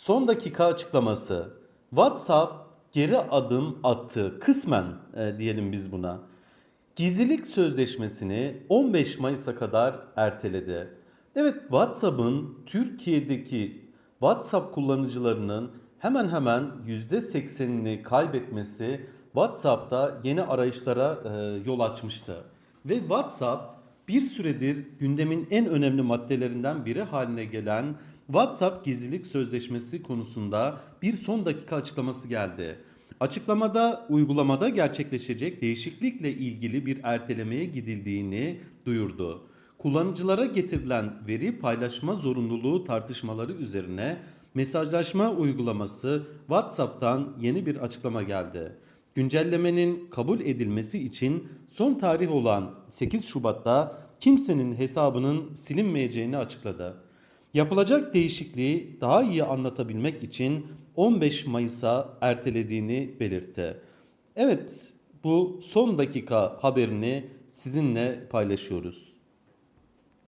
Son dakika açıklaması. WhatsApp geri adım attı. Kısmen e, diyelim biz buna. Gizlilik sözleşmesini 15 Mayıs'a kadar erteledi. Evet WhatsApp'ın Türkiye'deki WhatsApp kullanıcılarının hemen hemen %80'ini kaybetmesi WhatsApp'ta yeni arayışlara e, yol açmıştı. Ve WhatsApp bir süredir gündemin en önemli maddelerinden biri haline gelen WhatsApp gizlilik sözleşmesi konusunda bir son dakika açıklaması geldi. Açıklamada uygulamada gerçekleşecek değişiklikle ilgili bir ertelemeye gidildiğini duyurdu. Kullanıcılara getirilen veri paylaşma zorunluluğu tartışmaları üzerine mesajlaşma uygulaması WhatsApp'tan yeni bir açıklama geldi. Güncellemenin kabul edilmesi için son tarih olan 8 Şubat'ta kimsenin hesabının silinmeyeceğini açıkladı. Yapılacak değişikliği daha iyi anlatabilmek için 15 Mayıs'a ertelediğini belirtti. Evet, bu son dakika haberini sizinle paylaşıyoruz.